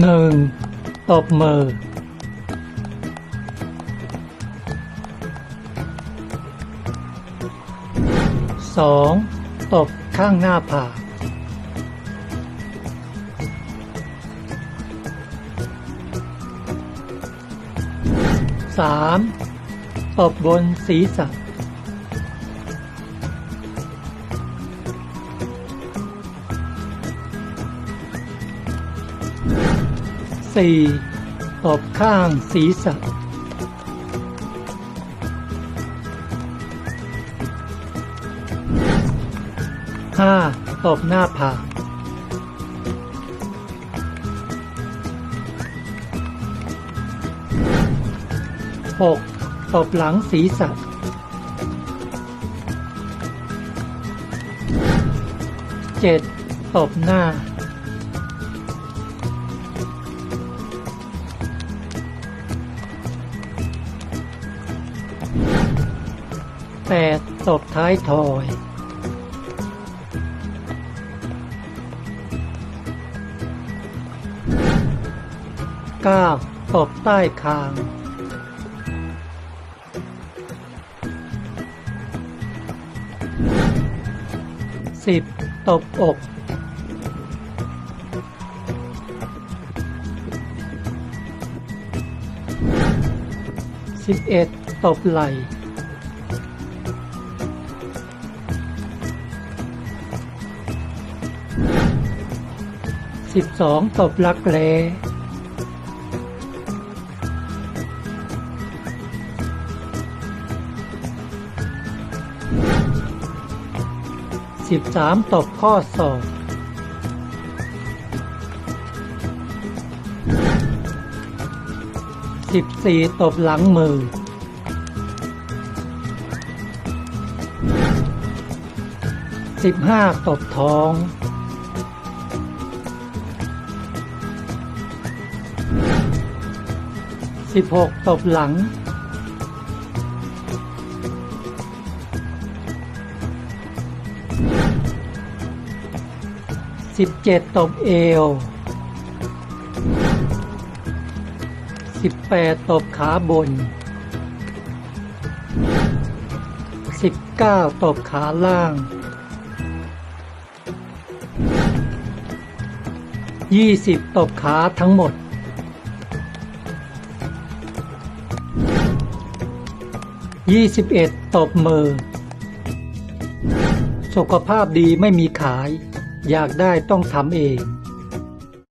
หนึ่งตบมือสองตบข้างหน้าผากสามตบบนศีรษะ สี่ตบข้างศีรษะห้าตบหน้าผากหกตบหลังศีรษะเจ็ดตบหน้า แปดตบท้ายทอยเก้าตบใต้คางสิบตบอกสิบเอ็ดตบไหล่ สิบสองตบรักแร้สิบสามตบข้อศอกสิบสี่ตบหลังมือสิบห้าตบท้อง สิบหกตบหลังสิบเจ็ดตบเอวสิบแปดตบขาบนสิบเก้าตบขาล่างยี่สิบตบขาทั้งหมด ยี่สิบเอ็ดตบมือ สุขภาพดีไม่มีขาย อยากได้ต้องทำเอง